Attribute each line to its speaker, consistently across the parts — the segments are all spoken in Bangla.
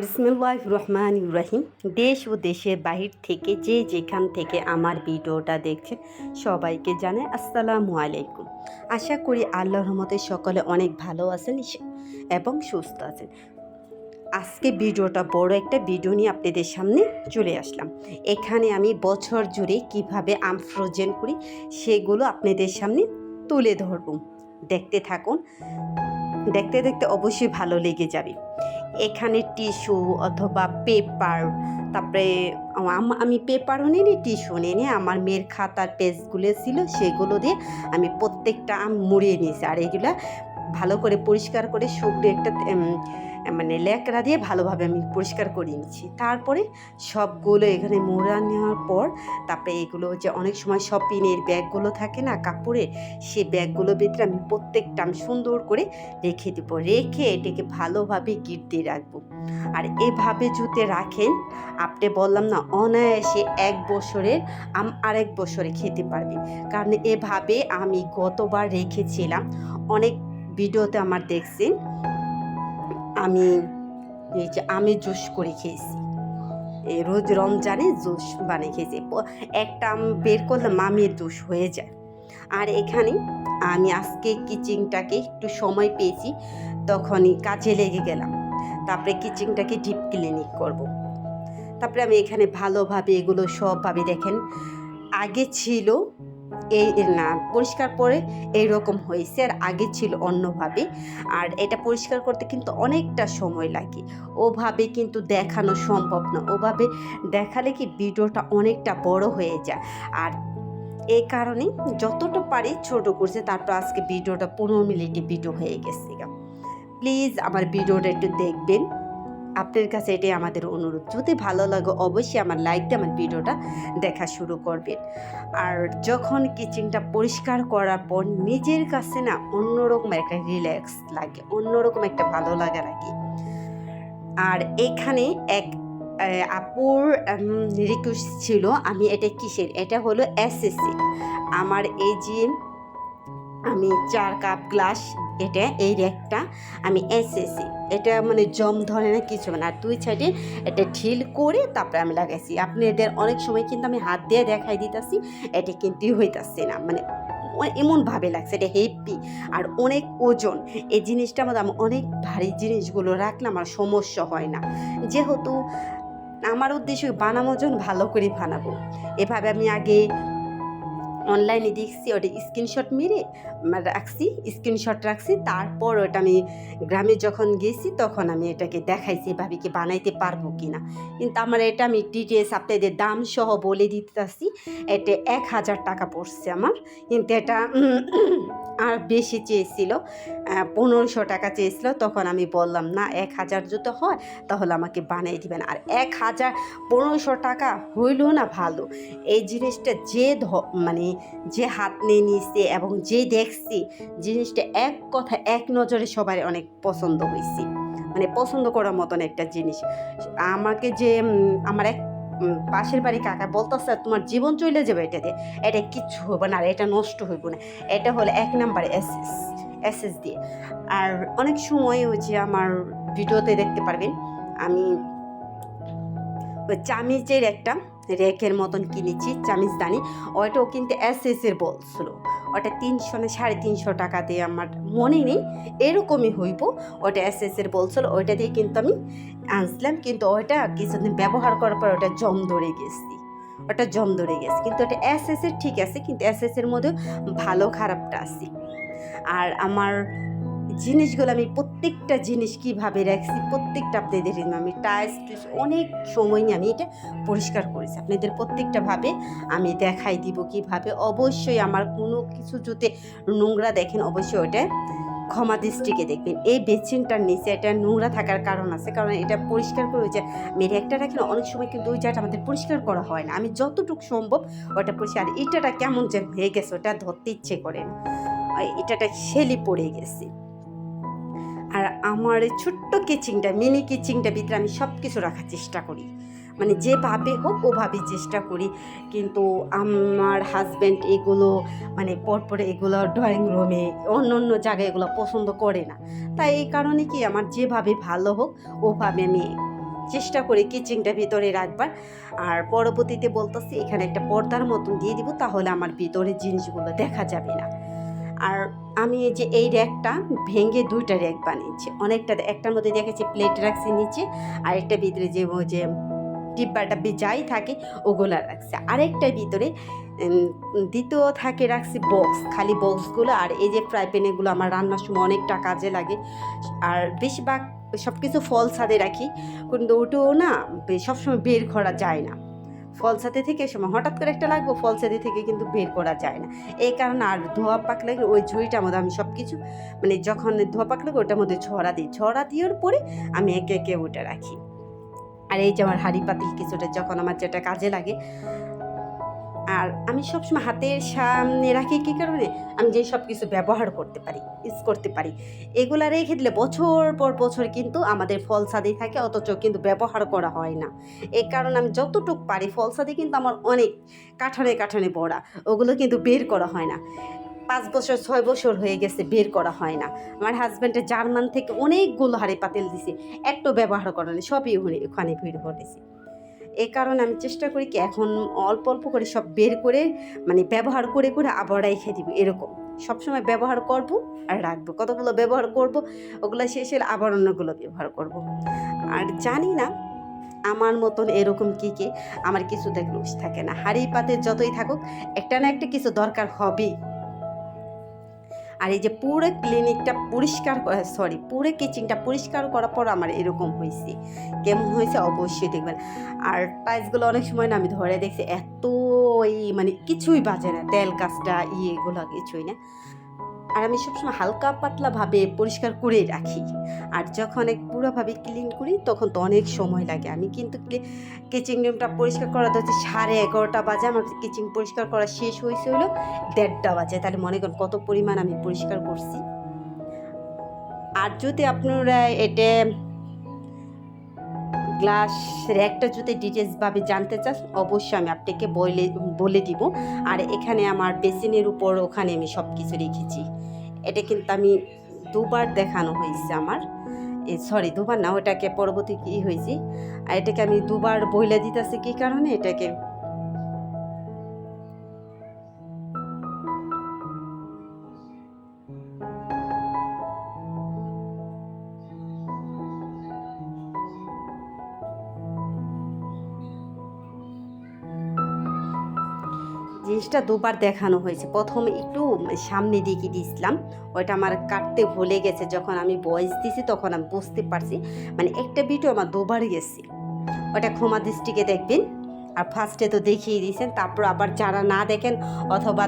Speaker 1: বিসমুল্লাহ রহমান ইব্রাহিম দেশ ও দেশের বাহির থেকে যে যেখান থেকে আমার ভিডিওটা দেখছেন সবাইকে জানাই আসসালামু আলাইকুম। আশা করি আল্লাহর রহমতে সকলে অনেক ভালো আছেন এবং সুস্থ আছেন। আজকে ভিডিওটা বড় একটা ভিডিও নিয়ে আপনাদের সামনে চলে আসলাম। এখানে আমি বছর জুড়ে কীভাবে আম ফ্রোজেন করি, সেগুলো আপনাদের সামনে তুলে ধরব। দেখতে থাকুন। দেখতে দেখতে অবশ্যই ভালো লেগে যাবে। এখানে টিস্যু অথবা পেপার, তারপরে আম- পেপারও নিই টিস্যু নিয়ে আমার মেয়ের খাতার পেজগুলো ছিল, সেগুলো দিয়ে আমি প্রত্যেকটা আম মুড়িয়ে নিয়েছি। আর এগুলো ভালো করে পরিষ্কার করে শুকনো একটা মানে ল্যাকড়া দিয়ে ভালোভাবে আমি পরিষ্কার করে নিচ্ছি। তারপরে সবগুলো এখানে মোড়া নেওয়ার পর, তারপরে এগুলো যে অনেক সময় শপিংয়ের ব্যাগগুলো থাকে না, কাপড়ের, সে ব্যাগগুলোর ভিতরে আমি প্রত্যেকটা আমি সুন্দর করে রেখে দেবো। রেখে এটাকে ভালোভাবে গিট দিয়ে রাখব। আর এভাবে জুতে রাখেন, আপনি বললাম না, অনায়াসে এক বছরের, আম আরেক বছরে খেতে পারবেন। কারণ এভাবে আমি গতবার রেখেছিলাম। অনেক ভিডিওতে আমার দেখছেন আমি এই যে আমের জুস করে খেয়েছি। এই রোজ রমজানে জুস বানিয়ে খেয়েছি। একটা আম বের করলে মামের জুস হয়ে যায়। আর এখানে আমি আজকে কিচিংটাকে একটু সময় পেয়েছি, তখনই কাজে লেগে গেলাম। তারপরে কিচিংটাকে ডিপ ক্লিনিক করব। তারপরে আমি এখানে ভালোভাবে এগুলো সবভাবে দেখেন, আগে ছিল এই না, পরিষ্কার করে এইরকম হয়েছে আর আগে ছিল অন্যভাবে। আর এটা পরিষ্কার করতে কিন্তু অনেকটা সময় লাগে। ওভাবে কিন্তু দেখানো সম্ভব না। ওভাবে দেখালে কি ভিডিওটা অনেকটা বড় হয়ে যায়। আর এই কারণে যতটা পারি ছোট করছে, তারপর আজকে ভিডিওটা পনেরো মিনিটে ভিডিও হয়ে গেছে প্লিজ আমার ভিডিওটা একটু দেখবেন। আপনার কাছে এটাই আমাদের অনুরোধ। যদি ভালো লাগে, অবশ্যই আমার লাইক দিয়ে আমার ভিডিওটা দেখা শুরু করবেন। আর যখন কিচেনটা পরিষ্কার করার পর নিজের কাছে না অন্যরকম একটা রিল্যাক্স লাগে, অন্যরকম একটা ভালো লাগা লাগে আর এখানে এক আপুর রিকোয়েস্ট ছিল আমি এটা কিসের? এটা হলো এসএসসি আমার এই যে আমি চার কাপ গ্লাস এটা, এই র্যাকটা আমি এসেছি এটা মানে জম ধরে না কিছু না। আর দুই সাইডে এটা ঢিল করে তারপরে আমি লাগাইছি। আপনি এদের অনেক সময় কিন্তু আমি হাত দিয়ে দেখাই দিতেছি, এটা কিন্তু হইতাছে না। মানে এমনভাবে লাগছে, এটা হেভি। আর অনেক ওজন। এই জিনিসটা আমাদের, আমি অনেক ভারী জিনিসগুলো রাখলে আমার সমস্যা হয় না। যেহেতু আমার উদ্দেশ্য বানানোর জন্য ভালো করে বানাবো। এভাবে আমি আগে অনলাইনে দেখছি, ওটা স্ক্রিনশট মেরে রাখছি স্ক্রিনশট রাখছি, তারপর ওটা আমি গ্রামে যখন গেছি, তখন আমি এটাকে দেখাইছি ভাবি কি বানাইতে পারব কি না কিন্তু আমার এটা আমি ডিটেলস আপনাদের দাম সহ বলে দিতেছি, এটা এক হাজার টাকা পড়ছে আমার। কিন্তু এটা আর বেশি চেয়েছিল পনেরোশো টাকা চেয়েছিল, তখন আমি বললাম, না, এক হাজার যদি হয়, তাহলে আমাকে বানিয়ে দিবেন। আর এক হাজার পনেরোশো টাকা হইল না ভালো। এই জিনিসটা যে মানে যে হাত নিয়ে নিয়েছে এবং যে দেখছি, জিনিসটা এক কথা, এক নজরে সবার অনেক পছন্দ হয়েছে মানে পছন্দ করার মতন একটা জিনিস। আমাকে যে আমার এক পাশের বাড়ি কাকা বলতেছে, তোমার জীবন চলে যাবে এটা দিয়ে এটা কিচ্ছু হবে না, আর এটা নষ্ট হইব না। এটা হলো এক নাম্বার এসএস এসএস দিয়ে আর অনেক সময় ওই যে আমার ভিডিওতে দেখতে পারবেন, আমি চামিচের একটা রেকের মতন কিনেছি চামিচদানি ওইটাও কিন্তু এসএসের বলছিল ওটা তিনশো না সাড়ে তিনশো টাকা দিয়ে আমার মনে নেই, এরকমই হইব। ওটা এসএসের বলছিল ওইটা দিয়ে কিন্তু আমি আনছিলাম। কিন্তু ওইটা কিছুদিন ব্যবহার করার পর ওটা জম ধরে গেছি। ওটা জম ধরে গেছে। কিন্তু ওটা এসএসের ঠিক আছে, কিন্তু এসএসের মধ্যে ভালো খারাপটা আছে। আর আমার জিনিসগুলো আমি প্রত্যেকটা জিনিস কীভাবে রাখছি, প্রত্যেকটা আপনাদের আমি টাইস অনেক সময় আমি এটা পরিষ্কার করেছি। আপনাদের প্রত্যেকটা ভাবে আমি দেখাই দিব কীভাবে। অবশ্যই আমার কোনো কিছু যদি নোংরা দেখেন, অবশ্যই ওটা ক্ষমা দৃষ্টিকে দেখবেন। এই বেচিনটার নিচে এটা নোংরা থাকার কারণ আছে, কারণ এটা পরিষ্কার করে যে মেরে একটা রাখি না অনেক সময় কিন্তু ওই জায়গাটা আমাদের পরিষ্কার করা হয় না। আমি যতটুকু সম্ভব ওটা পরিষ্কার, আর ইটাটা কেমন যে হয়ে গেছে, ওটা ধরতে ইচ্ছে করে না। এটাটা শেলি পড়ে গেছে। আর আমার এই ছোট্ট কিচিংটা, মিনি কিচিংটা ভিতরে আমি সব কিছু রাখার চেষ্টা করি। মানে যেভাবে হোক ওভাবে চেষ্টা করি। কিন্তু আমার হাজব্যান্ড এগুলো মানে পরপরে এগুলো ড্রয়িং রুমে অন্য অন্য জায়গায় এগুলো পছন্দ করে না। তাই এই কারণে কি আমার যেভাবে ভালো হোক, ওভাবে আমি চেষ্টা করি কিচেনটা ভিতরে রাখবার। আর পরবর্তীতে বলতেছি, এখানে একটা পর্দার মতন দিয়ে দিব, তাহলে আমার ভিতরে জিনিসগুলো দেখা যাবে না। আর আমি এই যে এই র্যাকটা ভেঙে দুইটা র্যাক বানিয়েছি। অনেকটা একটার মধ্যে দেখেছি প্লেট রাখছি নিচে আর একটা ভিতরে যে ওই যে ডিব্বাটা বি- যাই থাকে ওগুলা রাখছি। আরেকটার ভিতরে দ্বিতীয় থাকে রাখছি বক্স খালি বক্সগুলো আর এই যে ফ্রাই প্যানেগুলো আমার রান্নার সময় অনেকটা কাজে লাগে। আর বেশিরভাগ সব কিছু ফল ছাদে রাখি, কিন্তু ওটাও না সবসময় বের করা যায় না। ফল ছাদে থেকে সময় হঠাৎ করে একটা লাগবো ফলসাতে থেকে কিন্তু বের করা যায় না। এই কারণে আর ধোয়া পাকলে ওই ঝুড়িটার মধ্যে আমি সব কিছু মানে যখন ধোয়া পাকলে ওটার মধ্যে ছড়া দিই। ছড়া দেওয়ার পরে আমি একে একে ওটা রাখি। আর এই যে আমার হাড়ি পাতিল কিছুটা, যখন আমার যেটা কাজে লাগে আর আমি সবসময় হাতের সামনে রাখি, কী কারণে? আমি যে সব কিছু ব্যবহার করতে পারি, ইউজ করতে পারি। এগুলা রেখে দিলে বছর পর বছর কিন্তু আমাদের ফল সাদি থাকে, অথচ কিন্তু ব্যবহার করা হয় না। এই কারণে আমি যতটুক পারি ফল সাদি কিন্তু আমার অনেক কাঠানে কাঠানে বড়া, ওগুলো কিন্তু বের করা হয় না। পাঁচ বছর, ছয় বছর হয়ে গেছে, বের করা হয় না। আমার হাজব্যান্ডের জার্মান থেকে অনেকগুলো হাড়ি পাতিল দিছে, একটু ব্যবহার করা নেই সবই ওখানে- ভিড় করেছি এই কারণে আমি চেষ্টা করি কি এখন অল্প অল্প করে সব বের করে মানে ব্যবহার করে করে আবার রেখে দিব, এরকম। সবসময় ব্যবহার করব আর রাখব। কতগুলো ব্যবহার করব, ওগুলো শেষ হলে আবার অন্যগুলো ব্যবহার করব। আর জানি না, আমার মতন এরকম কি কি? আমার কিছু দেখলে থাকে না। হাড়ি পাতে যতই থাকুক, একটা না একটা কিছু দরকার হবেই। আর এই যে পুরো ক্লিনিকটা পরিষ্কার সরি পুরো কিচেনটা পরিষ্কার করার পর আমার এরকম হয়েছে। কেমন হয়েছে অবশ্যই দেখবেন। আর টাইলসগুলো অনেক সময় না আমি ধরে দেখছি এত ওই মানে কিছুই বাজে না। তেল কাজটা, ইয়েগুলো কিছুই না। আর আমি সবসময় হালকা পাতলাভাবে পরিষ্কার করে রাখি। আর যখন এক পুরোভাবে ক্লিন করি, তখন তো অনেক সময় লাগে। আমি কিন্তু কিচেন রুমটা পরিষ্কার করা হচ্ছে সাড়ে এগারোটা বাজে। আমার কিচেন পরিষ্কার করা শেষ হয়েছে হলো দেড়টা বাজে। তাহলে মনে করেন কত পরিমাণ আমি পরিষ্কার করছি। আর যদি আপনারা এটা গ্লাস র্যাকটা যদি ডিটেলসভাবে জানতে চাস, অবশ্যই আমি আপনাকে বলে বলে দিব। আর এখানে আমার বেসিনের উপর ওখানে আমি সব কিছু রেখেছি। এটা কিন্তু আমি দুবার দেখানো হয়েছে আমার। সরি দুবার না, ওটাকে পরবর্তী কী হয়েছে? আর এটাকে আমি দুবার বইলে দিতেছি কী কারণে? এটাকে জিনিসটা দুবার দেখানো হয়েছে। প্রথম একটু সামনে দিকে দিয়েছিলাম। ওইটা আমার কাটতে ভুলে গেছে। যখন আমি বয়স দিছি, তখন আমি বুঝতে পারছি। মানে একটা ভিডিও আমার দুবার গেছে। ওটা ক্ষমা দৃষ্টিকে দেখবেন। আর ফার্স্টে তো দেখিয়ে দিয়েছেন। তারপর আবার যারা না দেখেন অথবা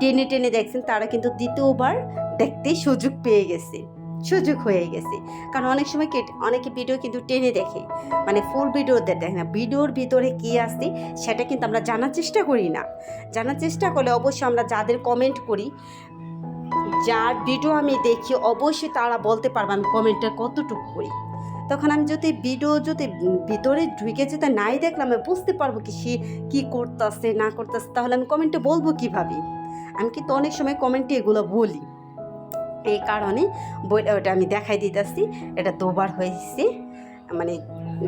Speaker 1: টেনে টেনে দেখছেন, তারা কিন্তু দ্বিতীয়বার দেখতে সুযোগ পেয়ে গেছে। সুযোগ হয়ে গেছে। কারণ অনেক সময় অনেকে ভিডিও কিন্তু টেনে দেখে। মানে ফুল ভিডিও দেখে না। ভিডিওর ভিতরে কী আছে, সেটা কিন্তু আমরা জানার চেষ্টা করি না। জানার চেষ্টা করলে অবশ্যই আমরা যাদের কমেন্ট করি, যার ভিডিও আমি দেখি, অবশ্যই তারা বলতে পারবে আমি কমেন্টটা কতটুকু করি। তখন আমি যদি ভিডিও যদি ভিতরে ঢুকে যেতে নাই দেখলাম, আমি বুঝতে পারব কি সে কী করতেছে, না করতেছে, তাহলে আমি কমেন্টে বলব কীভাবে? আমি কিন্তু অনেক সময় কমেন্টে এগুলো বলি। এই কারণে বই- ওটা আমি দেখাই দিতেছি। এটা দুবার হয়েছে। মানে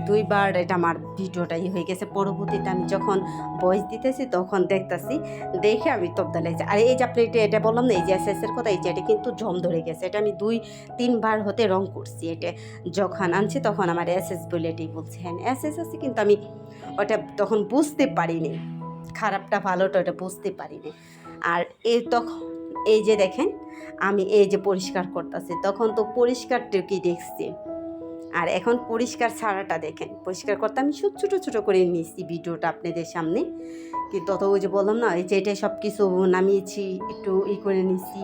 Speaker 1: দুইবার এটা আমার ভিডিওটাই হয়ে গেছে। পরবর্তীতে আমি যখন ভয়েস দিতেছি তখন দেখতেছি, দেখে আমি তবদালে যাই আর এই যে আপনি এটা এটা বললাম না, এই যে এসএসের কথা, এই যে এটা কিন্তু জম ধরে গেছে। এটা আমি দুই, তিনবার হতে রং করছি। এটা যখন আনছি তখন আমার এসএস বলে এটাই বলছে। হ্যাঁ এসএস আছে কিন্তু আমি ওটা তখন বুঝতে পারিনি। খারাপটা ভালোটা ওটা বুঝতে পারিনি। আর এই তখন এই যে দেখেন, আমি এই যে পরিষ্কার করতেছি, তখন তো পরিষ্কার কি দেখছি। আর এখন পরিষ্কার ছাড়াটা দেখেন, পরিষ্কার করতে আমি সব ছোটো ছোটো করে নিয়েছি ভিডিওটা আপনাদের সামনে। কি তত ওই যে বললাম না, এই যে এটাই সব কিছু নামিয়েছি, একটু ই করে নিয়েছি।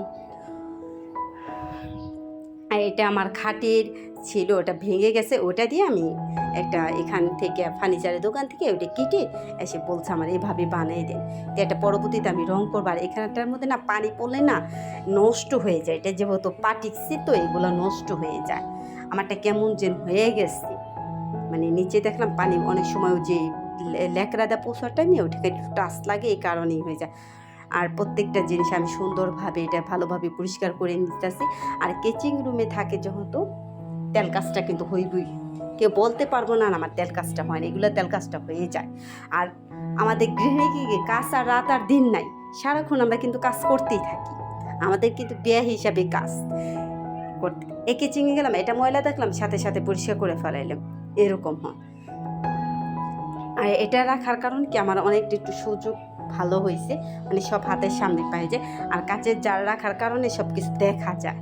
Speaker 1: আর এটা আমার খাটের ছিল, ওটা ভেঙে গেছে, ওটা দিয়ে আমি একটা এখান থেকে ফার্নিচারের দোকান থেকে ওটা কেটে এসে বলছে আমার, এভাবে বানিয়ে দেন। তো এটা পরবর্তীতে আমি রং করব। আর এখানটার মধ্যে না পানি পড়লে না নষ্ট হয়ে যায়। এটা যেহেতু পাটিক্সি তো এগুলো নষ্ট হয়ে যায়। আমারটা কেমন যেন হয়ে গেছে। মানে নিচে দেখলাম পানি, অনেক সময় যে লে- ল্যাকড়াদা পোষার টাইমে ওটাকে একটু টাচ লাগে, এই কারণেই হয়ে যায়। আর প্রত্যেকটা জিনিস আমি সুন্দরভাবে এটা ভালোভাবে পরিষ্কার করে নিতেছি। আর কেচিং রুমে থাকে যেহেতু তেল কাজটা কিন্তু হইবই। কেউ বলতে পারব না আমার তেল কাজটা হয় না, এগুলো তেল কাজটা হয়ে যায়। আর আমাদের গৃহিণী কি কাজ আর রাত আর দিন নাই, সারাক্ষণ আমরা কিন্তু কাজ করতেই থাকি। আমাদের কিন্তু বিয়ে হিসাবে কাজ করতে। একে চিঙে গেলাম, এটা ময়লা দেখলাম, সাথে সাথে পরিষ্কার করে ফেলাইলাম, এরকম হয়। আর এটা রাখার কারণ কি, আমার অনেকটা একটু সুযোগ ভালো হয়েছে মানে সব হাতের সামনে পাই যায়, আর কাচের জাল রাখার কারণে সব কিছু দেখা যায়,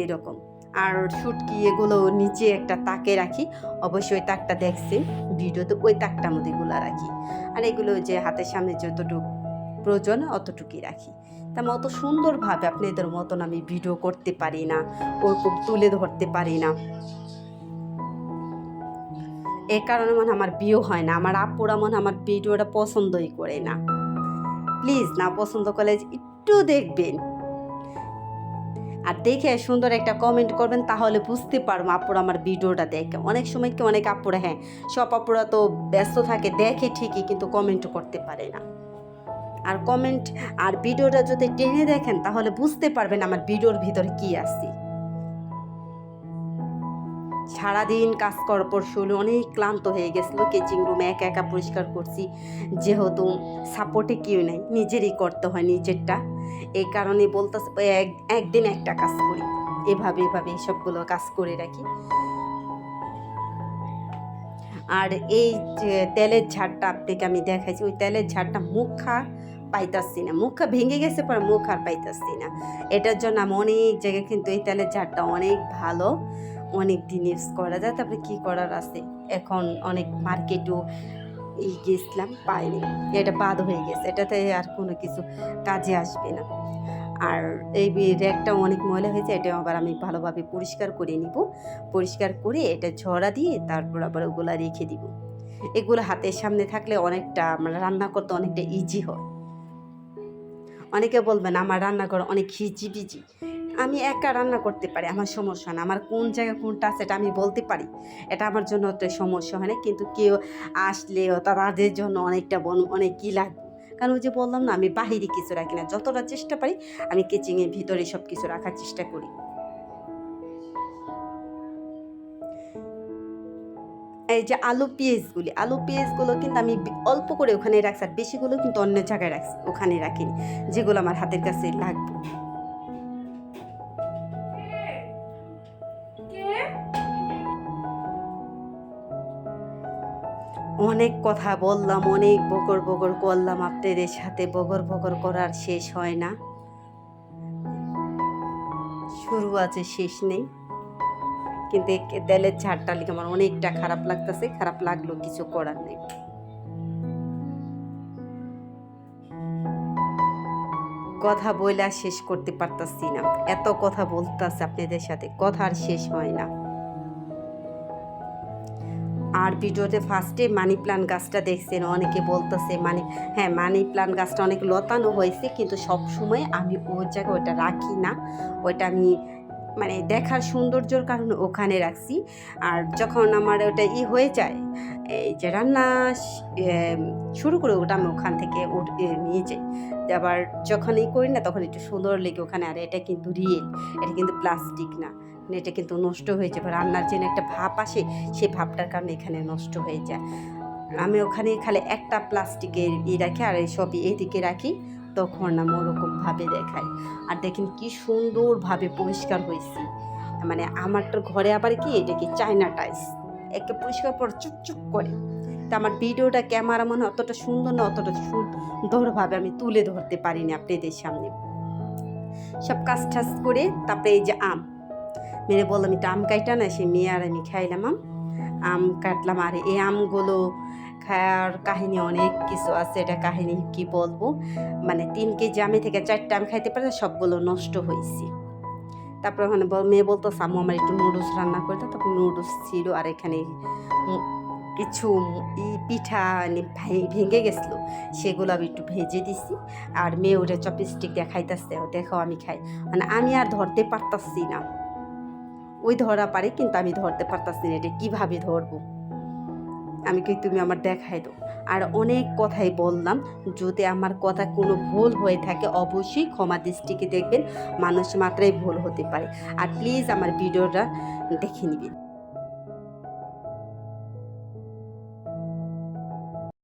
Speaker 1: এরকম। আর শুটকি এগুলো নিচে একটা তাকে রাখি। অবশ্যই তাকটা দেখছি। ভিডিওতে ওই তাকটার মধ্যে এগুলো রাখি। আর এগুলো যে হাতের সামনে যতটুকু প্রয়োজন অতটুকুই রাখি। তা অত সুন্দরভাবে আপনাদের মতন আমি ভিডিও করতে পারি না, ওরকম তুলে ধরতে পারি না। এ কারণে মনে আমার বিয়ে হয় না। আমার আপুরা মনে আমার ভিডিওটা পছন্দই করে না। প্লিজ না পছন্দ করলে একটু দেখবেন। আর দেখে সুন্দর একটা কমেন্ট করবেন, তাহলে বুঝতে পারব আপুরা আমার ভিডিওটা দেখে। অনেক সময় কি অনেক আপুরা হ্যাঁ সব আপুরা তো ব্যস্ত থাকে, দেখে ঠিকই কিন্তু কমেন্ট করতে পারে না। আর কমেন্ট আর ভিডিওটা যদি টেনে দেখেন, তাহলে বুঝতে পারবেন আমার ভিডিওর ভিতরে কি আছে। সারাদিন কাজ করার পর শরীর অনেক ক্লান্ত হয়ে গেছিল কিচিং রুমে একা একা পরিষ্কার করছি। যেহেতু সাপোর্টে কেউ নেই, নিজেরই করতে হয় নিজেরটা। এই কারণে বলতে একদিন একটা কাজ করি। এভাবে এভাবে সবগুলো কাজ করে রাখি। আর এই তেলের ঝাড়টা আপনাকে আমি দেখাইছি, ওই তেলের ঝাড়টা মুখা পাইতাছি না। মুখা ভেঙে গেছে পর মুখ আর পাইতাছি না। এটার জন্য আমি অনেক জায়গায় কিন্তু এই তেলের ঝাড়টা অনেক ভালো। অনেক দিন ইউজ করা যায়, তারপরে কী করার আছে? এখন অনেক মার্কেটও এই গেছিলাম, পাইনি। এটা বাদ হয়ে গেছে, এটাতে আর কোনো কিছু কাজে আসবে না। আর এই র্যাকটা অনেক ময়লা হয়েছে, এটা আবার আমি ভালোভাবে পরিষ্কার করে নিব। পরিষ্কার করে এটা ঝরা দিয়ে তারপর আবার ওগুলো রেখে দিব। এগুলো হাতের সামনে থাকলে অনেকটা মানে রান্না করতে অনেকটা ইজি হয়। অনেকে বলবেন, আমার রান্না করা অনেক হিজিবিজি। আমি একা রান্না করতে পারি, আমার সমস্যা না। আমার কোন জায়গায় কোনটা আছে এটা আমি বলতে পারি। এটা আমার জন্য অত সমস্যা হয় না, কিন্তু কেউ আসলে তাদের জন্য অনেকটা বন, অনেক কী লাগবে। কারণ ওই যে বললাম না, আমি বাহিরে কিছু রাখি না। যতটা চেষ্টা পারি, আমি কিচিংয়ের ভিতরে সব কিছু রাখার চেষ্টা করি। এই যে আলু পেঁয়াজগুলি, আলু পেঁয়াজগুলো কিন্তু আমি অল্প করে ওখানে রাখছি, আর বেশিগুলো কিন্তু অন্য জায়গায় রাখছি ওখানে রাখিনি, যেগুলো আমার হাতের কাছে লাগবে। অনেক কথা বললাম, অনেক বকর বকর করলাম, আপনাদের সাথে বকর বকর করার শেষ হয় না। শুরু আছে, শেষ নেই। কিন্তু তেলের ঝাড়টা লিখে আমার অনেকটা খারাপ লাগতেছে, খারাপ লাগল কিছু করার নেই। কথা বইলা শেষ করতে পারতাছি না। এত কথা বলতেছে আপনাদের সাথে, কথা আর শেষ হয় না। আর ভিডিওতে ফার্স্টে মানি প্লান্ট গাছটা দেখছেন, অনেকে বলতেছে মানি হ্যাঁ মানি প্লান্ট গাছটা অনেক লতানো হয়েছে, কিন্তু সব সময় আমি ওর জায়গায় ওটা রাখি না। ওইটা আমি মানে দেখার সৌন্দর্যর কারণে ওখানে রাখছি। আর যখন আমার ওটা ই হয়ে যায় যে রান্না শুরু করে ওটা আমি ওখান থেকে নিয়ে যাই। আবার যখনই করি না তখন একটু সুন্দর লেগে ওখানে। আর এটা কিন্তু রিয়েল এটা কিন্তু প্লাস্টিক না। মানে এটা কিন্তু নষ্ট হয়ে যাবে। রান্নার জন্য একটা ভাপ আসে, সেই ভাবটার কারণে এখানে নষ্ট হয়ে যায়। আমি ওখানে খালি একটা প্লাস্টিকের ই রাখি আর এই সবই এদিকে রাখি। তখন আমি ওরকমভাবে দেখাই। আর দেখেন কি সুন্দরভাবে পরিষ্কার হয়েছি। মানে আমারটার ঘরে আবার কি, এটা কি চায়না টাইস একে পরিষ্কার পর চুপচুপ করে। তা আমার ভিডিওটা, ক্যামেরা মনে অতটা সুন্দর না, অতটা সুন্দরভাবে আমি তুলে ধরতে পারিনি আপনাদের সামনে। সব কাজ ঠাস করে, তারপরে এই যে আম। মেরে বললাম, এটা আম কাইটা না? সে মেয়ে আর আমি খাইলাম আম। আম কাটলাম, আর এই আমগুলো খাওয়ার কাহিনী অনেক কিছু আছে, এটা কাহিনী কি বলব? মানে তিন কেজি আমি থেকে চারটা আম খাইতে পারে সবগুলো নষ্ট হয়েছে। তারপরে ওখানে মেয়ে বলতো সামু আমার একটু নুডলস রান্না করতো তারপর নুডলস ছিল আর এখানে কিছু ই পিঠা ভেঙে গেছিল। সেগুলো আমি একটু ভেজে দিছি। আর মেয়ে ওটা চপস্টিক দেখাইতেছে খাইতেছে দেখো, আমি খাই। মানে আমি আর ধরতে পারতাছি না। ওই ধরা পারে, কিন্তু আমি ধরতে পারতাছি না, এটা কীভাবে ধরবো? আমি কি তুমি আমার দেখাই দাও। আর অনেক কথাই বললাম, যদি আমার কথা কোনো ভুল হয়ে থাকে, অবশ্যই ক্ষমা দৃষ্টিকে দেখবেন, মানুষ মাত্রাই ভুল হতে পারে। আর প্লিজ আমার ভিডিওটা দেখে নেবেন।